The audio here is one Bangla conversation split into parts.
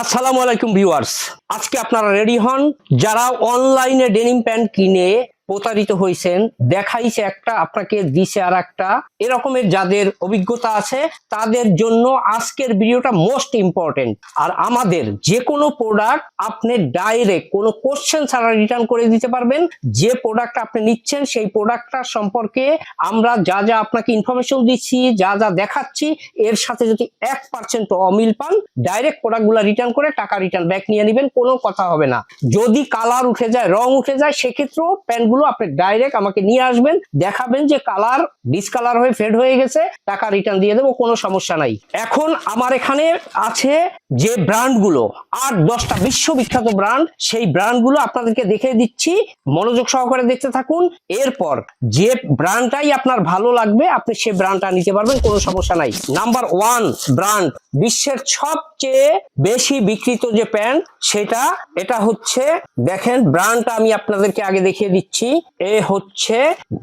আসসালামু আলাইকুম ভিউয়ার্স। আজকে আপনারা রেডি হন যারা অনলাইনে ডেনিম প্যান্ট কিনে প্রতারিত হয়েছেন দেখাইছে একটা, আপনাকে দিছে আর একটা। এরকমের যাদের অভিজ্ঞতা আছে, তাদের জন্য আজকের ভিডিওটা মোস্ট ইম্পর্টেন্ট আর আমাদের যে কোনো প্রোডাক্ট আপনি ডাইরেক্ট কোনো কোশ্চেন ছাড়া রিটার্ন করে দিতে পারবেন। যে প্রোডাক্ট আপনি নিচ্ছেন, সেই প্রোডাক্টটার সম্পর্কে আমরা যা যা আপনাকে ইনফরমেশন দিচ্ছি, যা যা দেখাচ্ছি, এর সাথে যদি এক পার্সেন্ট অমিল পান ডাইরেক্ট প্রোডাক্টগুলো রিটার্ন করে টাকা রিটার্ন ব্যাক নিয়ে নেবেন, কোনো কথা হবে না। যদি কালার উঠে যায়, রং উঠে যায়, সেক্ষেত্রেও প্যান্টগুলো আপনি ডাইরেক্ট আমাকে নিয়ে আসবেন, দেখাবেন যে কালার ডিসকালার হয়ে ফেড হয়ে গেছে, টাকা রিটার্ন দিয়ে দেবো, কোনো সমস্যা নাই। এখন আমার এখানে আছে যে ব্র্যান্ডগুলো আর দশটা বিশ্ববিখ্যাত ব্র্যান্ড সেই ব্র্যান্ডগুলো আপনাদেরকে দেখে দিচ্ছি, মনোযোগ সহকারে দেখতে থাকুন। এরপর যে ব্র্যান্ডটাই আপনার ভালো লাগবে, আপনি সে ব্র্যান্ডটা নিতে পারবেন, কোনো সমস্যা নাই। নাম্বার ওয়ান ব্র্যান্ড বিশ্বের সবচেয়ে বেশি বিক্রিত যে প্যান্ট সেটা, এটা হচ্ছে, দেখেন ব্র্যান্ডটা আমি আপনাদেরকে আগে দেখিয়ে দিচ্ছি। এ হচ্ছে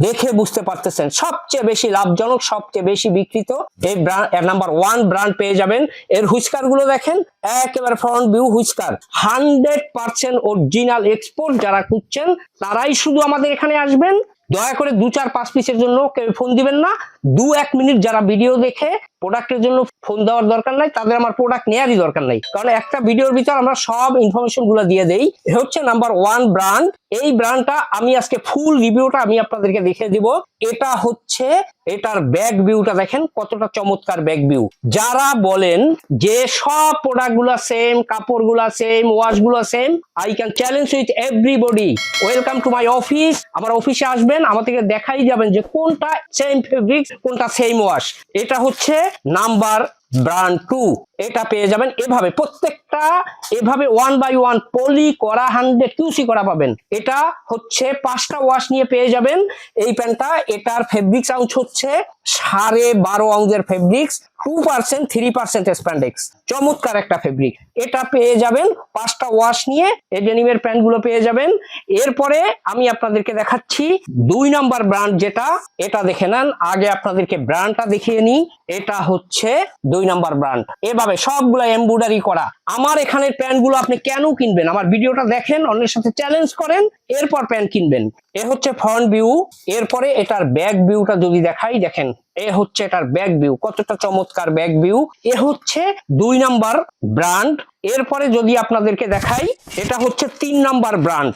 দেখে বুঝতে পারতেছেন। সবচেয়ে বেশি লাভজনক, সবচেয়ে বেশি বিক্রিত এই ব্র্যান্ড নাম্বার ওয়ান ব্র্যান্ড পেয়ে যাবেন। এর হুইস্কারগুলো দেখেন, একেবারে front view whisker. Hundred percent original export যারা খুঁজছেন, তারাই শুধু আমাদের এখানে আসবেন। দয়া করে দু চার পাঁচ পিসের জন্য কেউ ফোন দিবেন না। দু এক মিনিট যারা ভিডিও দেখে প্রোডাক্টের জন্য ফোন দেওয়ার দরকার নাই, তাদের আমার প্রোডাক্ট নেওয়ারই দরকার নাই। কারণ একটা ভিডিওর ভিতর আমরা সব ইনফরমেশনগুলো দিয়ে দেই। হচ্ছে নাম্বার ওয়ান ব্র্যান্ড এই ব্র্যান্ডটা আমি আজকে ফুল রিভিউটা আমি আপনাদেরকে দেখে দিব। এটা হচ্ছে, এটার ব্যাক ভিউটা দেখেন, কতটা চমৎকার ব্যাক ভিউ যারা বলেন যে সব প্রোডাক্টগুলা সেম কাপড়গুলা same ওয়াশগুলা same I can challenge with everybody welcome to my office আমার অফিসে আসবেন, আমাদেরকে দেখাই যাবেন যে কোনটা সেম ফেব্রিক্স কোনটা সেম ওয়াশ এটা হচ্ছে নাম্বার ব্রান্ড টু এটা পেয়ে যাবেন এভাবে। প্রত্যেকটা এভাবে ওয়ান বাই ওয়ান পলি করা হান্ড্রেড কিউসি করা পাবেন। এটা হচ্ছে পাঁচটা ওয়াশ নিয়ে পেয়ে যাবেন। এই প্যান্টটা এটার ফেব্রিক্স আউন্স হচ্ছে সাড়ে বারো আউন্সের fabrics two percent three percent চমৎকার একটা ফেব্রিক এটা পেয়ে যাবেন পাঁচটা ওয়াশ নিয়ে, এই ডেনিমের প্যান্ট পেয়ে যাবেন। এরপরে আমি আপনাদেরকে দেখাচ্ছি দুই নাম্বার ব্র্যান্ড যেটা, এটা দেখে নেন। আগে আপনাদেরকে দেখিয়ে নিই। এটা হচ্ছে দুই নাম্বার এভাবে সবগুলা করা। আমার এখানের প্যান্টগুলো আপনি কেন কিনবেন? আমার ভিডিওটা দেখেন, অন্যের সাথে চ্যালেঞ্জ করেন, এরপর প্যান্ট কিনবেন। এ হচ্ছে ফ্রন্ট ভিউ এরপরে এটার ব্যাক ভিউটা যদি দেখাই, দেখেন। এ হচ্ছে এটার ব্যাক ভিউ কতটা চমৎকার ব্যাক ভিউ এ হচ্ছে দুই নাম্বার ব্র্যান্ড এরপরে যদি আপনাদেরকে দেখাই, এটা হচ্ছে তিন নাম্বার ব্র্যান্ড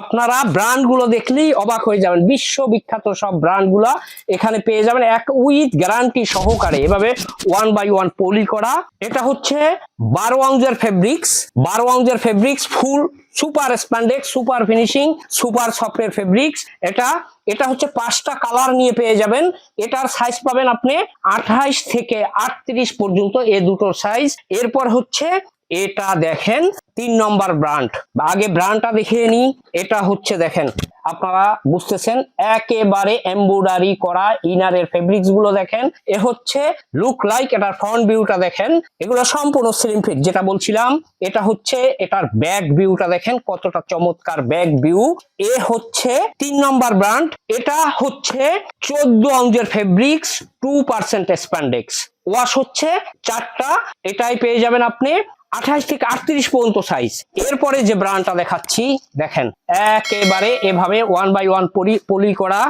আপনারা ব্র্যান্ডগুলো দেখলেই অবাক হয়ে যাবেন। বিশ্ববিখ্যাত সব ব্র্যান্ডগুলা এখানে পেয়ে যাবেন এক উইথ গ্যারান্টি সহকারে। এভাবে ওয়ান বাই ওয়ান পলি করা। এটা হচ্ছে বারো আউন্সের ফেব্রিক্স বারো আউন্সের fabrics full super spandex, super finishing, super সফটের ফেব্রিক্স। এটা এটা হচ্ছে পাঁচটা কালার নিয়ে পেয়ে যাবেন। এটার সাইজ পাবেন আপনি আঠাইশ থেকে আটত্রিশ পর্যন্ত এ দুটোর সাইজ এরপর হচ্ছে এটা দেখেন তিন নম্বর ব্র্যান্ড আগে ব্র্যান্ডটা দেখিয়ে নিই, এটা হচ্ছে দেখেন, আপনারা বুঝতেছেন, একেবারে এমব্রয়ডারি করা ইনারের ফেব্রিক্সগুলো দেখেন, এ হচ্ছে লুক লাইক এটার ফ্রন্ট ভিউটা দেখেন, এগুলো সম্পূর্ণ স্লিম ফিট যেটা বলছিলাম, এটা হচ্ছে, এটার ব্যাক ভিউটা দেখেন, কতটা চমৎকার ব্যাক ভিউ এ হচ্ছে তিন নম্বর ব্র্যান্ড এটা হচ্ছে চোদ্দ অঞ্জের fabrics two percent spandex wash হচ্ছে চারটা, এটাই পেয়ে যাবেন আপনি। আঠাশ থেকে আটত্রিশ পর্যন্ত সাইজ এরপরে যে ব্রান্ডটা দেখাচ্ছি দেখেন। একেবারে এভাবে ওয়ান বাই ওয়ান পলি করা।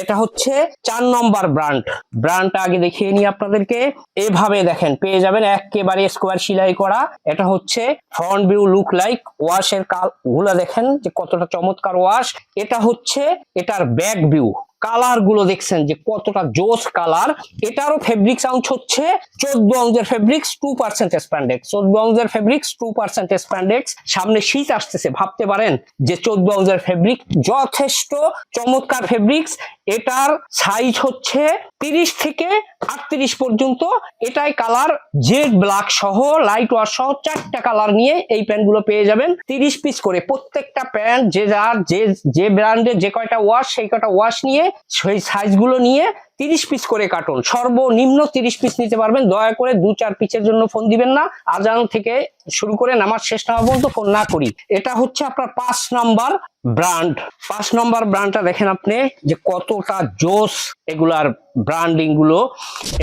এটা হচ্ছে চার নম্বর ব্রান্ড ব্র্যান্ডটা আগে দেখিয়ে নিই আপনাদেরকে। এভাবে দেখেন, পেয়ে যাবেন একেবারে স্কোয়ার সিলাই করা। এটা হচ্ছে ফ্রন্ট ভিউ লুক লাইক ওয়াশের কালগুলা দেখেন যে কতটা চমৎকার ওয়াশ এটা হচ্ছে এটার ব্যাক ভিউ কালারগুলো দেখছেন যে কতটা জোস কালার এটারও ফেব্রিক সাউন্ড হচ্ছে চোদ্দ অংশের ফেব্রিক্স টু পার্সেন্ট স্প্যান্ডেক্স চোদ্দ অংশের ফেব্রিক্স টু পার্সেন্ট স্প্যান্ডেক্স সামনে শীত আসতেছে, ভাবতে পারেন যে চোদ্দ অংশের ফেব্রিক যথেষ্ট চমৎকার ফেব্রিক্স এটার সাইজ হচ্ছে তিরিশ থেকে আটত্রিশ পর্যন্ত। এটাই কালার জেড ব্ল্যাক সহ লাইট ওয়াশ সহ চারটা কালার নিয়ে এই প্যান্টগুলো পেয়ে যাবেন। তিরিশ পিস করে প্রত্যেকটা প্যান্ট যে যার, যে যে ব্র্যান্ডের যে কয়টা ওয়াশ সেই কয়টা ওয়াশ নিয়ে, সেই সাইজগুলো নিয়ে তিরিশ পিস করে কাটুন সর্বনিম্ন তিরিশ পিস নিতে পারবেন। দয়া করে দু চার পিসের জন্য ফোন দিবেন না। আজান থেকে শুরু করে নামাজ শেষ না পর্যন্ত ফোন না করি। এটা হচ্ছে আপনার পাঁচ নাম্বার ব্র্যান্ড পাঁচ নম্বর ব্র্যান্ডটা দেখেন আপনি, যে কতটা জোস এগুলার ব্র্যান্ডিংগুলো।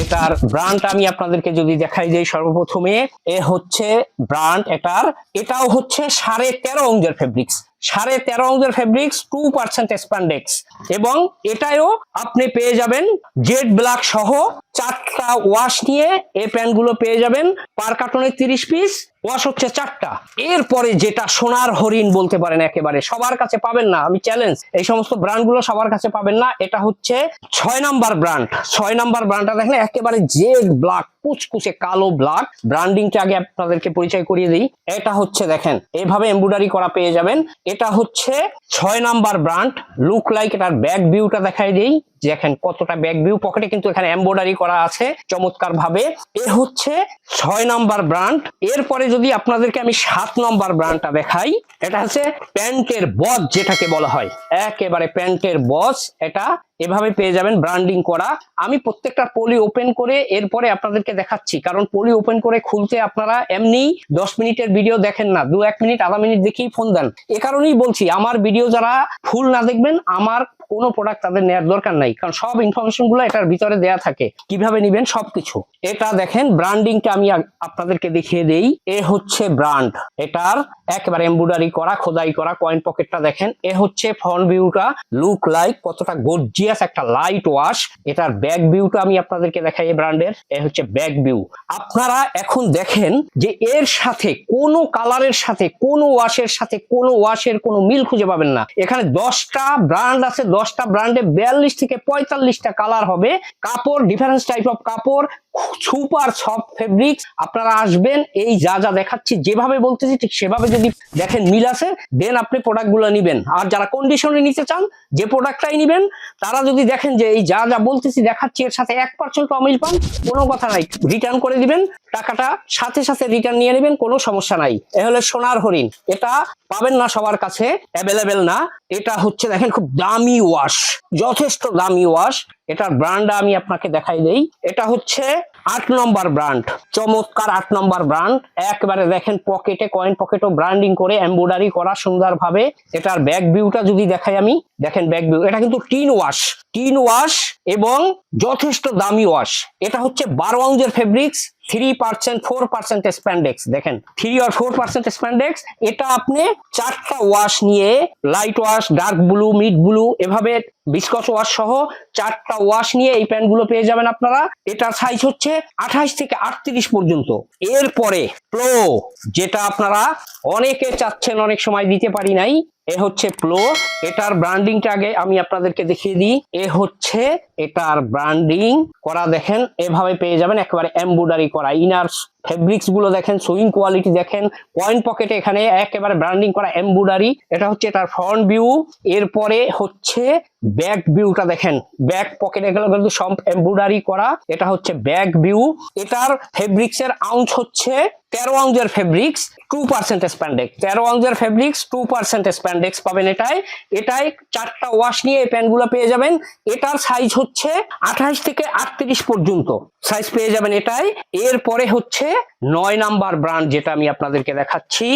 এটার ব্র্যান্ড আমি আপনাদেরকে যদি দেখাই যাই সর্বপ্রথমে, এ হচ্ছে ব্র্যান্ড এটার, এটাও হচ্ছে সাড়ে তেরো অঙ্গের ফেব্রিক্স সাড়ে তেরো অঙ্গের ফেব্রিক্স টু পার্সেন্ট স্প্যান্ডেক্স এবং এটাও আপনি পেয়ে যাবেন জেড ব্ল্যাক সহ চারটা ওয়াশ নিয়ে এ প্যান্টগুলো পেয়ে যাবেন। পার কার্টনে তিরিশ পিস ওয়াশ হচ্ছে চারটা। এরপরে যেটা সোনার হরিণ বলতে পারেন একেবারে, সবার কাছে পাবেন না, আমি চ্যালেঞ্জ এই সমস্ত ব্র্যান্ডগুলো সবার কাছে পাবেন না, এটা হচ্ছে ছয় নাম্বার ব্র্যান্ড। ছয় নাম্বার ব্র্যান্ডটা দেখেন, একেবারে জেড ব্ল্যাক কুচকুচে কালো ব্ল্যাক ব্র্যান্ডিংটা আগে আপনাদেরকে পরিচয় করিয়ে দিই। এটা হচ্ছে দেখেন, এভাবে এমব্রয়ডারি করা পেয়ে যাবেন। এটা হচ্ছে ছয় নাম্বার ব্র্যান্ড লুক লাইক এটার ব্যাক ভিউটা দেখাই দিই। দেখেন কতটা ব্যাক ভিউ পকেটে কিন্তু এখানে এমব্রয়ডারি করা আছে চমৎকার ভাবে এ হচ্ছে ছয় নাম্বার ব্র্যান্ড এরপরে যদি আপনাদেরকে আমি সাত নাম্বার ব্র্যান্ডটা দেখাই, এটা হচ্ছে প্যান্টের বস যেটাকে বলা হয়। একেবারে প্যান্টের বস। এটা এভাবে পেয়ে যাবেন ব্র্যান্ডিং করা। আমি প্রত্যেকটা পলি ওপেন করে এরপরে আপনাদেরকে দেখাচ্ছি, কারণ পলি ওপেন করে খুলতে আপনারা এমনি দশ মিনিটের ভিডিও দেখেন না, দু এক মিনিট, আধা মিনিট দেখেই ফোন দেন। এ কারণেই বলছি, আমার ভিডিও যারা ফুল না দেখবেন, আমার কোনো প্রোডাক্ট তাদের নেওয়ার দরকার নাই, কারণ সব ইনফরমেশনগুলো এটার ভিতরে দেয়া থাকে। কীভাবে নিবেন? সবকিছু। এটা দেখেন ব্র্যান্ডিংটা আমি আপনাদেরকে দেখিয়ে দেই। এ হচ্ছে ব্র্যান্ড এটার একেবারে এমব্রয়ডারি করা, খোদাই করা কয়েন পকেটটা দেখেন। এ হচ্ছে ফ্রন্ট ভিউটা লুক লাইক কতটা গর্জিয়াস একটা লাইট ওয়াশ এটার ব্যাক ভিউটা আমি আপনাদেরকে দেখাই এই ব্র্যান্ডের এ হচ্ছে ব্যাক ভিউ আপনারা এখন দেখেন যে এর সাথে কোনো কালারের সাথে, কোনো ওয়াশের সাথে, কোনো ওয়াশের কোনো মিল খুঁজে পাবেন না। এখানে দশটা ব্র্যান্ড আছে, দশটা ব্র্যান্ডে বিয়াল্লিশ থেকে পঁয়তাল্লিশটা কালার হবে। কাপড় ডিফারেন্স টাইপ অফ কাপড় সুপার সফট ফেব্রিক্স আপনারা আসবেন, এই যা যা দেখাচ্ছি, যেভাবে বলতেছি, ঠিক সেভাবে যদি দেখেন মিল আছে দেন আপনি প্রোডাক্টগুলো নিবেন। আর যারা কন্ডিশনে নিতে চান, যে প্রোডাক্টটাই নিবেন, তারা যদি দেখেন যে এই যা যা বলতেছি দেখাচ্ছি, এর সাথে এক পার্সেন্ট অমিল পান, কোনো কথা নাই। রিটার্ন করে দিবেন, টাকাটা সাথে সাথে রিটার্ন নিয়ে নেবেন, কোনো সমস্যা নাই। এ হলো সোনার হরিণ। এটা পাবেন না সবার কাছে অ্যাভেলেবেল না। এটা হচ্ছে দেখেন খুব দামি ওয়াশ যথেষ্ট দামি ওয়াশ এটার ব্র্যান্ড আমি আপনাকে দেখাই দেই। এটা হচ্ছে আট নম্বর ব্র্যান্ড, চমৎকার আট নম্বর ব্র্যান্ড। একবারে দেখেন পকেটে কয়েন পকেটও ব্র্যান্ডিং করে এমব্রয়ডারি করা সুন্দরভাবে। এটার ব্যাক ভিউটা যদি দেখাই আমি, দেখেন ব্যাক ভিউ এটা কিন্তু টিন ওয়াশ টিন ওয়াশ এবং যথেষ্ট দামি ওয়াশ। এটা হচ্ছে বারো আউন্সের fabrics three percent four percent spandex দেখেন থ্রি আর ফোর পার্সেন্ট স্প্যান্ডেক্স এটা আপনি চারটা ওয়াশ নিয়ে light wash dark blue mid blue এভাবে বিস্কচ ওয়াশ সহ চারটা ওয়াশ নিয়ে এই প্যান্টগুলো পেয়ে যাবেন আপনারা। এটার সাইজ হচ্ছে আঠাশ থেকে আটত্রিশ পর্যন্ত। এরপরে প্লো যেটা আপনারা অনেকে চাচ্ছেন অনেক সময় দিতে পারি নাই, এ হচ্ছে প্লো এটার ব্র্যান্ডিংটা আগে আমি আপনাদেরকে দেখিয়ে দিই। এ হচ্ছে এটার ব্র্যান্ডিং করা দেখেন, এভাবে পেয়ে যাবেন। একেবারে এমব্রয়ডারি করা ইনার ফেব্রিক্সগুলো দেখেন সুইং কোয়ালিটি দেখেন পয়েন্ট পকেটে এখানে একেবারে ব্র্যান্ডিং করা এমব্রয়ডারি এটা হচ্ছে তার ফ্রন্ট ভিউ এরপরে হচ্ছে ব্যাক ভিউটা দেখেন ব্যাক পকেটে গেলে কিন্তু সব এমব্রয়ডারি করা, এটা হচ্ছে ব্যাক ভিউ এটার ফেব্রিক্সের আউন্স হচ্ছে তেরো আউন্সের ফেব্রিক্স টু পার্সেন্ট স্প্যান্ডেক্স তেরো আউন্সের ফেব্রিক্স টু পার্সেন্ট স্প্যান্ডেক্স পাবেন এটাই। এটাই চারটা ওয়াশ নিয়ে এই প্যান্টগুলো পেয়ে যাবেন। এটার সাইজ হচ্ছে আঠাশ থেকে আটত্রিশ পর্যন্ত। সাইজ পেয়ে যাবেন এটাই। এরপরে হচ্ছে নয় নাম্বার ব্র্যান্ড যেটা আমি আপনাদেরকে দেখাচ্ছি।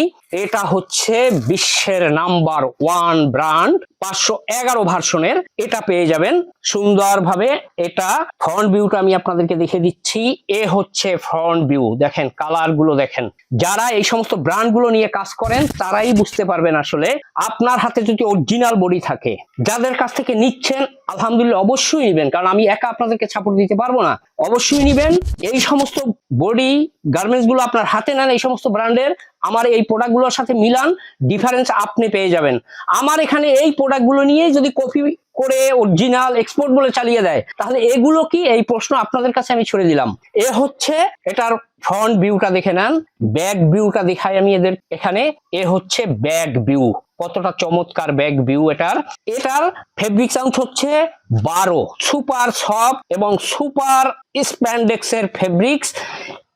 এটা হচ্ছে বিশ্বের নাম্বার ওয়ান ব্র্যান্ড পাঁচশো এগারো ভার্সনের এটা পেয়ে যাবেন। সুন্দরভাবে এটা ফ্রন্ট ভিউটা আমি আপনাদেরকে দেখে দিচ্ছি। এ হচ্ছে ফ্রন্ট ভিউ দেখেন কালারগুলো দেখেন। যারা এই সমস্ত ব্র্যান্ডগুলো নিয়ে কাজ করেন, তারাই বুঝতে পারবেন আসলে আপনার হাতে যদি অরিজিনাল বডি থাকে, যাদের কাছ থেকে নিচ্ছেন আলহামদুলিল্লাহ অবশ্যই নিবেন। কারণ আমি একা আপনাদেরকে সাপোর্ট দিতে পারব না। অবশ্যই নিবেন। এই সমস্ত বডি গার্মেন্টসগুলো আপনার হাতে নেন, এই সমস্ত ব্র্যান্ডের আমার এই প্রোডাক্টগুলোর সাথে মিলান ডিফারেন্স আপনি পেয়ে যাবেন। আমার এখানে এই প্রোডাক্টগুলো নিয়েই যদি কপি করে অরিজিনাল এক্সপোর্ট বলে চালিয়ে দেয়, তাহলে এগুলো কি? এই প্রশ্ন আপনাদের কাছে আমি ছড়ে দিলাম। এ হচ্ছে, এটার ফ্রন্ট ভিউটা দেখে নেন। ব্যাক ভিউটা দেখাই আমি এদের এখানে। এ হচ্ছে ব্যাক ভিউ কতটা চমৎকার ব্যাক ভিউ এটার? এটার ফেব্রিক সাউন্ড হচ্ছে বারো। সুপার সফট এবং সুপার স্প্যান্ডেক্স এর ফেব্রিক্স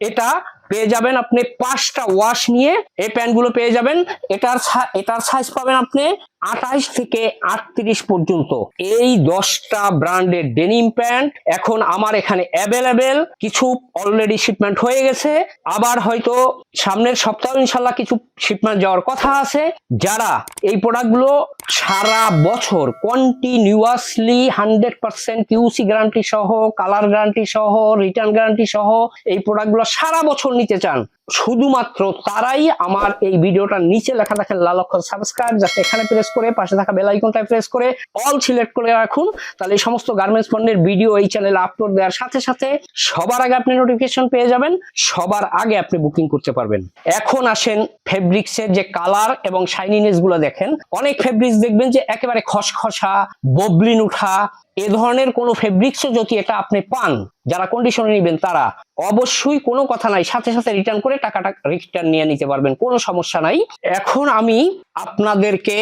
এটা পেয়ে যাবেন আপনি পাঁচটা ওয়াশ নিয়ে। এই প্যান্টগুলো পেয়ে যাবেন। এটার এটার সাইজ পাবেন আপনি আঠাইশ থেকে আটত্রিশ পর্যন্ত এই দশটা ব্র্যান্ডের ডেনিম প্যান্ট এখন আমার এখানে অ্যাভেলেবেল। কিছু অলরেডি শিপমেন্ট হয়ে গেছে। আবার হয়তো সামনের সপ্তাহ ইনশাল্লাহ কিছু শিপমেন্ট যাওয়ার কথা আছে। যারা এই প্রোডাক্টগুলো সারা বছর continuously hundred percent QC guarantee সহ কালার গ্যারান্টি সহ রিটার্ন গ্যারান্টি সহ এই প্রোডাক্টগুলো সারা বছর নিতে চান শুধুমাত্র তারাই আমার এই ভিডিওটার নিচে লেখা দেখেন লাল অক্ষর সাবস্ক্রাইব যাতে এখানে প্রেস করে, পাশে থাকা বেল আইকনটায় প্রেস করে অল সিলেক্ট করে রাখুন। তাহলে এই সমস্ত গার্মেন্টস পণ্যের ভিডিও এই চ্যানেলে আপলোড দেওয়ার সাথে সাথে সবার আগে আপনি নোটিফিকেশন পেয়ে যাবেন, সবার আগে আপনি বুকিং করতে পারবেন। এখন আসেন ফেব্রিক্সের যে কালার এবং শাইনিনেসগুলো দেখেন। অনেক ফেব্রিক্স দেখবেন যে একেবারে খসখসা, ববলিন উঠা এ ধরনের কোনো ফেব্রিক্সও যদি এটা আপনি পান, যারা কন্ডিশনে নেবেন তারা অবশ্যই কোনো কথা নাই, সাথে সাথে রিটার্ন করে টাকাটা রিটার্ন নিয়ে নিতে পারবেন, কোনো সমস্যা নাই। এখন আমি আপনাদেরকে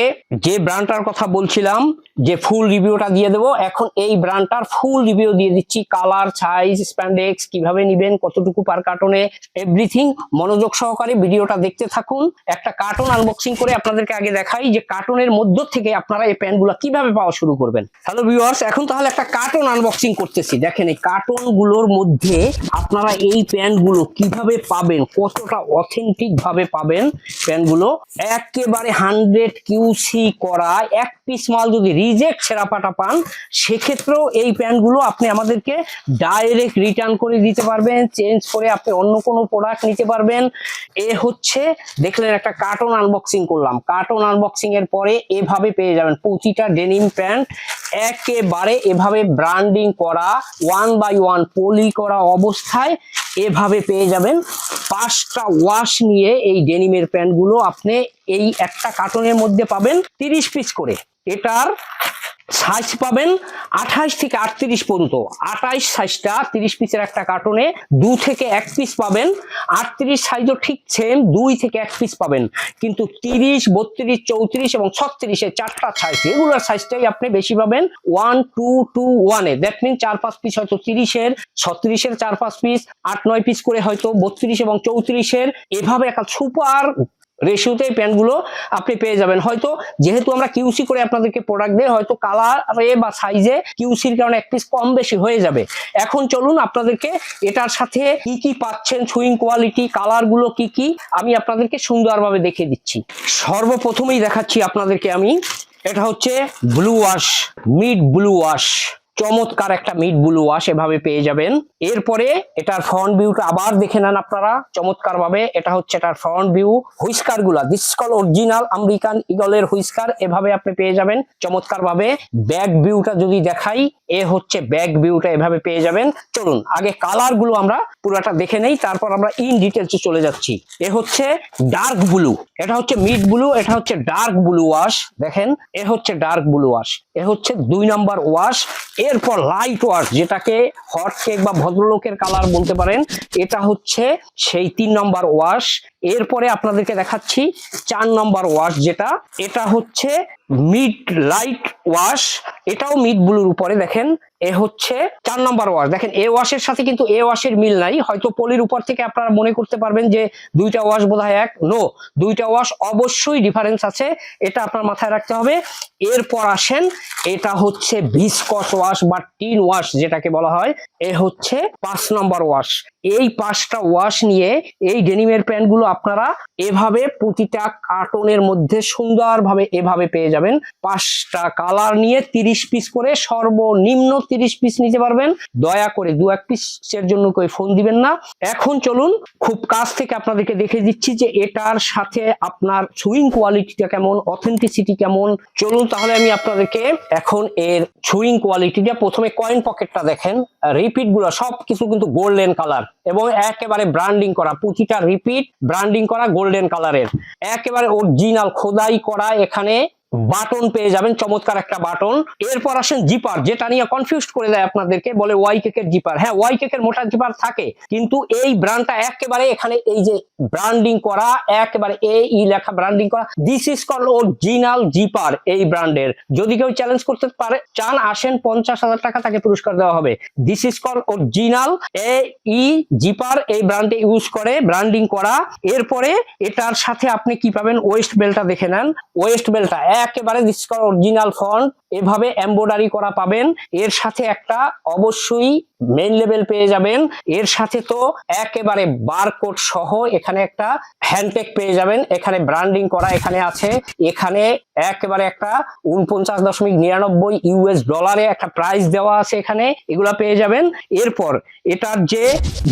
যে ব্র্যান্ডটার কথা বলছিলাম, যে ফুল রিভিউটা দিয়ে দেবো, এখন এই ব্র্যান্ডটার ফুল রিভিউ দিয়ে দিচ্ছি কালার সাইজ স্প্যান্ডেক্স কীভাবে নিবেন, কতটুকু পার কার্টনে এভরিথিং মনোযোগ সহকারে ভিডিওটা দেখতে থাকুন। একটা কার্টন আনবক্সিং করে আপনাদেরকে আগে দেখাই যে কার্টনের মধ্য থেকে আপনারা এই প্যান্টগুলো কীভাবে পাওয়া শুরু করবেন। হ্যালো ভিউয়ার্স এখন তাহলে একটা কার্টন আনবক্সিং করতেছি। দেখেন এই কার্টনগুলোর মধ্যে আপনারা এই প্যান্টগুলো কীভাবে পাবেন, কতটা অথেন্টিক ভাবে পাবেন প্যান্টগুলো। একেবারে হান্ড্রেড কিউসি করা এক পিস মাল যদি রিজেক্ট সেরাপাটা পান, সেক্ষেত্রেও এই প্যান্টগুলো আপনি আমাদেরকে ডাইরেক্ট রিটার্ন করে দিতে পারবেন চেঞ্জ করে আপনি অন্য কোনো প্রোডাক্ট নিতে পারবেন। এ হচ্ছে, দেখলেন একটা কার্টন আনবক্সিং করলাম। কার্টন আনবক্সিং এর পরে এভাবে পেয়ে যাবেন প্রতিটা ডেনিম প্যান্ট। একেবারে এভাবে ব্র্যান্ডিং করা ওয়ান বাই ওয়ান পলি করা অবস্থায় এভাবে পেয়ে যাবেন। পাঁচটা ওয়াশ নিয়ে এই ডেনিমের প্যান্টগুলো আপনি এই একটা কার্টনের মধ্যে পাবেন তিরিশ পিস করে। এটার সাইজ পাবেন আঠাইশ থেকে আটত্রিশ পর্যন্ত। আঠাইশ সাইজটা তিরিশ পিসের একটা কার্টনে দু থেকে এক পিস পাবেন। আটত্রিশ সাইজও ঠিক সেম দুই থেকে এক পিস পাবেন। কিন্তু তিরিশ, বত্রিশ, চৌত্রিশ এবং ছত্রিশের চারটা সাইজ রেগুলার সাইজটাই আপনি বেশি পাবেন। ওয়ান টু টু ওয়ানে দ্যাট মিন চার, পাঁচ পিস হয়তো তিরিশের ছত্রিশের চার, পাঁচ পিস আট, নয় পিস করে হয়তো বত্রিশ এবং চৌত্রিশের এভাবে একটা সুপার রেশিওতে এই প্যান্টগুলো আপনি পেয়ে যাবেন। হয়তো যেহেতু আমরা কিউসি করে আপনাদেরকে প্রোডাক্ট দেয় হয়তো কালারে বা সাইজে কিউসির কারণে এক পিস কম বেশি হয়ে যাবে। এখন চলুন আপনাদেরকে এটার সাথে কি কি পাচ্ছেন সুইং কোয়ালিটি কালারগুলো কি কি, আমি আপনাদেরকে সুন্দরভাবে দেখিয়ে দিচ্ছি। সর্বপ্রথমেই দেখাচ্ছি আপনাদেরকে আমি, এটা হচ্ছে blue wash mid blue wash চমৎকার একটা মিড ব্লু ওয়াশ এভাবে পেয়ে যাবেন। এরপরে এটার ফ্রন্ট ভিউটা আবার দেখে নেন আপনারা। চমৎকার ভাবে এটা হচ্ছে এটার ফ্রন্ট ভিউ হুইস্কারগুলা দিস কল অরিজিনাল আমেরিকান ইগলের হুইস্কার, এভাবে আপনি পেয়ে যাবেন। চমৎকার ভাবে ব্যাক ভিউটা যদি দেখাই, এ হচ্ছে ব্যাক ভিউটা এভাবে পেয়ে যাবেন। চলুন, আগে কালারগুলো আমরা পুরোটা দেখে নেই, তারপর আমরা ইন ডিটেলসে চলে যাচ্ছি। এ হচ্ছে ডার্ক ব্লু এটা হচ্ছে মিড ব্লু এটা হচ্ছে ডার্ক ব্লু ওয়াশ দেখেন, এ হচ্ছে ডার্ক ব্লু ওয়াশ এ হচ্ছে দুই নাম্বার ওয়াশ এরপর লাইট ওয়াশ যেটাকে হট কেক বা ভদ্রলোকের কালার বলতে পারেন, এটা হচ্ছে সেই তিন নাম্বার ওয়াশ এরপরে আপনাদেরকে দেখাচ্ছি চার নম্বর ওয়াশ যেটা। এটা হচ্ছে মিড লাইট ওয়াশ। এটাও মিড ব্লুর উপরে দেখেন, এ হচ্ছে চার নম্বর ওয়াশ। দেখেন, এ ওয়াশের সাথে কিন্তু এ ওয়াশের মিল নাই। হয়তো পলির উপর থেকে আপনারা মনে করতে পারবেন যে দুইটা ওয়াশ বোধহয় এক। নো দুইটা ওয়াশ অবশ্যই ডিফারেন্স আছে। এটা আপনার মাথায় রাখতে হবে। এরপর আসেন, এটা হচ্ছে ভিসকস ওয়াশ বা টিন ওয়াশ যেটাকে বলা হয়। এ হচ্ছে পাঁচ নম্বর ওয়াশ। এই পাঁচটা ওয়াশ নিয়ে এই ডেনিমের প্যান্টগুলো আপনারা এভাবে প্রতিটা কার্টনের মধ্যে সুন্দরভাবে এভাবে পেয়ে যাবেন। পাঁচটা কালার নিয়ে তিরিশ পিস করে সর্বনিম্ন তিরিশ পিস নিতে পারবেন। দয়া করে দু এক পিসের জন্য কই ফোন দিবেন না। এখন চলুন খুব কাছ থেকে আপনাদেরকে দেখে দিচ্ছি যে এটার সাথে আপনার সুইং কোয়ালিটিটা কেমন অথেন্টিসিটি কেমন। চলুন তাহলে আমি আপনাদেরকে এখন এর সুইং কোয়ালিটিটা প্রথমে কয়েন পকেটটা দেখেন। রিপিটগুলো সব কিছু কিন্তু গোল্ডেন কালার এবং একেবারে ব্র্যান্ডিং করা পুঁথিটা রিপিট ব্র্যান্ডিং করা গোল্ডেন কালারের একেবারে অরিজিনাল খোদাই করা এখানে বাটন পেয়ে যাবেন, চমৎকার একটা বাটন। এরপর আসেন জিপার, যেটা নিয়ে কনফিউজ করে দেয় আপনাদেরকে, বলে ওয়াই কেকের জিপার। হ্যাঁ ওয়াই কেকের মোটা জিপার থাকে, কিন্তু এই ব্র্যান্ডটা একেবারে এখানে এই যে ব্র্যান্ডিং করা, একেবারে এ ই লেখা ব্র্যান্ডিং করা this is call original zipper এই ব্র্যান্ডের যদি কেউ চ্যালেঞ্জ করতে পারে, চান আসেন পঞ্চাশ হাজার টাকা তাকে পুরস্কার দেওয়া হবে। This is call original A E zipper এই ব্র্যান্ডে ইউজ করে ব্র্যান্ডিং করা। এরপরে এটার সাথে আপনি কি পাবেন ওয়েস্ট বেলটা দেখে নেন। ওয়েস্ট বেলটা একেবারে দিস কল অরিজিনাল ফন্ট এভাবে এমব্রয়ডারি করা পাবেন। এর সাথে একটা অবশ্যই মেন লেভেল পেয়ে যাবেন। এর সাথে তো একেবারে বারকোড সহ এখানে একটা হ্যান্ডটেক পেয়ে যাবেন। এখানে ব্র্যান্ডিং করা এখানে আছে। এখানে একেবারে একটা উনপঞ্চাশ দশমিক নিরানব্বই ইউএস ডলারে একটা প্রাইস দেওয়া আছে এখানে। এগুলা পেয়ে যাবেন। এরপর এটার যে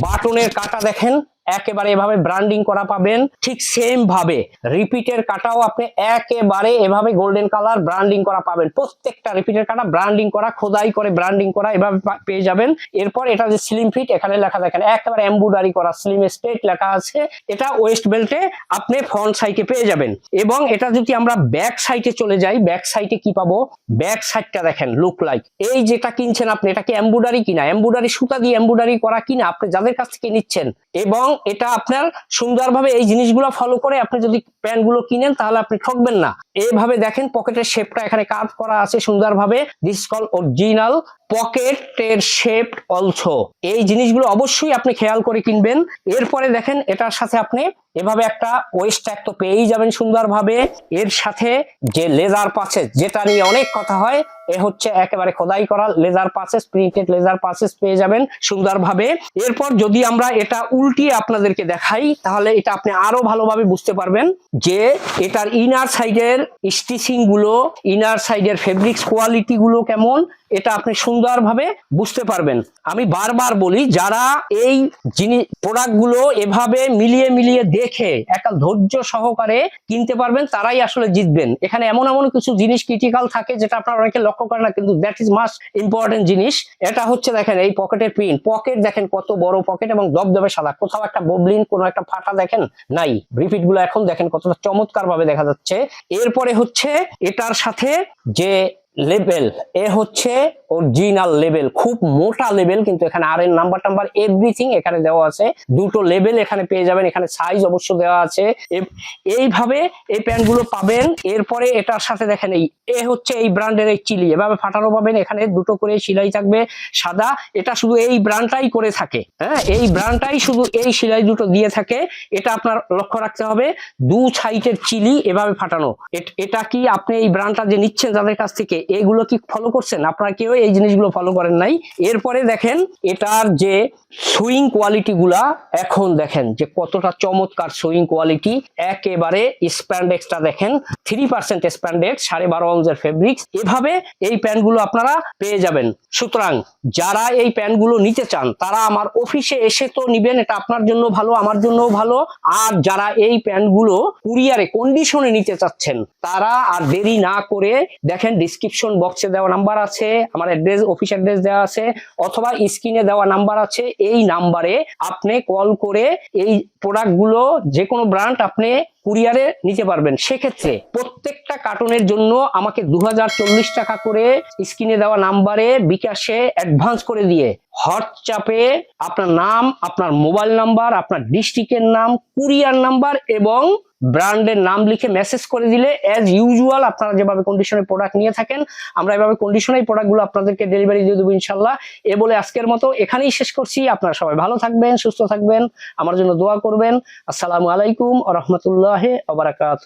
বাটনের কাটা দেখেন একেবারে এভাবে ব্র্যান্ডিং করা পাবেন ঠিক সেম ভাবে রিপিটের কাটাও আপনি একেবারে এভাবে গোল্ডেন কালার ব্র্যান্ডিং করা পাবেন। প্রত্যেকটা রিপিটের কাটা ব্র্যান্ডিং করা, খোদাই করে ব্র্যান্ডিং করা, এভাবে পেয়ে যাবেন। এরপর এটা যে স্লিম ফিট এখানে লেখা দেখেন, একেবারে এমব্রয়ডারি করা স্লিম স্টেট লেখা আছে। এটা ওয়েস্ট বেল্টে আপনি ফ্রন্ট সাইডে পেয়ে যাবেন। এবং এটা যদি আমরা ব্যাক সাইডে চলে যাই ব্যাক সাইডে কি পাবো? ব্যাক সাইডটা দেখেন লুক লাইক এই যেটা কিনছেন আপনি, এটা কি এমব্রয়ডারি কিনা? এমব্রয়ডারি সুতা দিয়ে এমব্রয়ডারি করা কিনা? আপনি যাদের কাছ থেকে নিচ্ছেন। এবং এটা আপনার সুন্দরভাবে এই জিনিসগুলো ফলো করে আপনি যদি প্যান্টগুলো কিনেন, তাহলে আপনি ঠকবেন না। এইভাবে দেখেন পকেটের শেপটা এখানে কাজ করা আছে সুন্দরভাবে। দিস কল অরিজিনাল পকেটের শেপ অলসো এই জিনিসগুলো অবশ্যই আপনি খেয়াল করে কিনবেন। এরপরে দেখেন এটার সাথে আপনি এভাবে একটা ওয়েস্ট ট্যাগ তো পেয়েই যাবেন সুন্দরভাবে। এর সাথে যে লেজার পাচেস যেটা নিয়ে অনেক কথা হয়, এ হচ্ছে একেবারে খোদাই করা laser passes printed laser passes পেয়ে যাবেন সুন্দরভাবে। এরপর যদি আমরা এটা উল্টিয়ে আপনাদেরকে দেখাই, তাহলে এটা আপনি আরও ভালোভাবে বুঝতে পারবেন যে এটার ইনার সাইডের স্টিচিংগুলো ইনার সাইডের ফেব্রিক্স কোয়ালিটি গুলো কেমন এটা আপনি সুন্দরভাবে বুঝতে পারবেন। আমি বারবার বলি, যারা এই জিনিস প্রোডাক্টগুলো এভাবে মিলিয়ে মিলিয়ে দেখে একটা ধৈর্য সহকারে কিনতে পারবেন, তারাই আসলে জিতবেন। এখানে এমন এমন কিছু জিনিস ক্রিটিক্যাল থাকে, যেটা আপনারা অনেকে লক্ষ্য করেন না, কিন্তু দ্যাট ইজ মাস্ট ইম্পর্টেন্ট জিনিস। এটা হচ্ছে দেখেন, এই পকেটের প্রিন্ট পকেট দেখেন, কত বড় পকেট এবং দবদবে সাদা। কোথাও একটা ববলিন, কোনো একটা ফাটা দেখেন নাই। রিপিটগুলো এখন দেখেন, কতটা চমৎকার ভাবে দেখা যাচ্ছে। এরপরে হচ্ছে, এটার সাথে যে লেভেল এ হচ্ছে অরিজিনাল লেভেল খুব মোটা লেভেল কিন্তু এখানে আর এর নাম্বার টাম্বার এভরিথিং এখানে দেওয়া আছে। দুটো লেভেল এখানে পেয়ে যাবেন, এখানে সাইজ অবশ্য দেওয়া আছে। এইভাবে এই প্যান্টগুলো পাবেন। এরপরে এটার সাথে দেখেন এই এ হচ্ছে এই ব্র্যান্ডের এই চিলি এভাবে ফাটানো পাবেন, এখানে দুটো করে সেলাই থাকবে সাদা। এটা শুধু এই ব্র্যান্ডটাই করে থাকে হ্যাঁ? এই ব্র্যান্ডটাই শুধু এই সেলাই দুটো দিয়ে থাকে। এটা আপনার লক্ষ্য রাখতে হবে, দু সাইডের চিলি এভাবে ফাটানো। এটা কি আপনি এই ব্র্যান্ডটা যে নিচ্ছেন তাদের কাছ থেকে এগুলো কি ফলো করছেন? আপনারা কেউ এই জিনিসগুলো ফলো করেন নাই। এরপরে দেখেন, এটার যে সুইং কোয়ালিটি গুলা, এখন দেখেন যে কতটা চমৎকার সুইং কোয়ালিটি একেবারে স্প্যান্ডেক্সটা দেখেন থ্রি পার্সেন্ট স্প্যান্ডেক্স সাড়ে বারো অঞ্চের ফেব্রিক্স এভাবে এই প্যান্টগুলো আপনারা পেয়ে যাবেন। সুতরাং যারা এই প্যান্টগুলো নিতে চান, তারা আমার অফিসে এসে তো নিবেন, এটা আপনার জন্য ভালো, আমার জন্যও ভালো। আর যারা এই প্যান্টগুলো কুরিয়ারে কন্ডিশনে নিতে চাচ্ছেন, তারা আর দেরি না করে দেখেন ডিসক্রিপশন বক্সে দেওয়া নাম্বার আছে, আমার অ্যাড্রেস অফিস অ্যাড্রেস দেওয়া আছে, অথবা স্ক্রিনে দেওয়া নাম্বার আছে, এই নাম্বারে আপনি কল করে এই প্রোডাক্টগুলো যে কোনো ব্র্যান্ড আপনি কুরিয়ারে নিতে পারবেন। সেক্ষেত্রে প্রত্যেকটা কার্টুনের জন্য আমাকে দু হাজার চল্লিশ টাকা করে স্ক্রিনে দেওয়া নাম্বারে বিকাশে অ্যাডভান্স করে দিয়ে হোয়াটসঅ্যাপে আপনার নাম, আপনার মোবাইল নাম্বার আপনার ডিস্ট্রিক্টের নাম কুরিয়ার নাম্বার এবং ব্র্যান্ডের নাম লিখে মেসেজ করে দিলে অ্যাজ ইউজুয়াল আপনারা যেভাবে কন্ডিশনে প্রোডাক্ট নিয়ে থাকেন, আমরা এভাবে কন্ডিশনে প্রোডাক্টগুলো আপনাদেরকে ডেলিভারি দিয়ে দেবো ইনশাল্লাহ। এ বলে আজকের মতো এখানেই শেষ করছি। আপনারা সবাই ভালো থাকবেন, সুস্থ থাকবেন। আমার জন্য দোয়া করবেন। আসসালামু আলাইকুম রহমতুল্লাহ আবরাকাত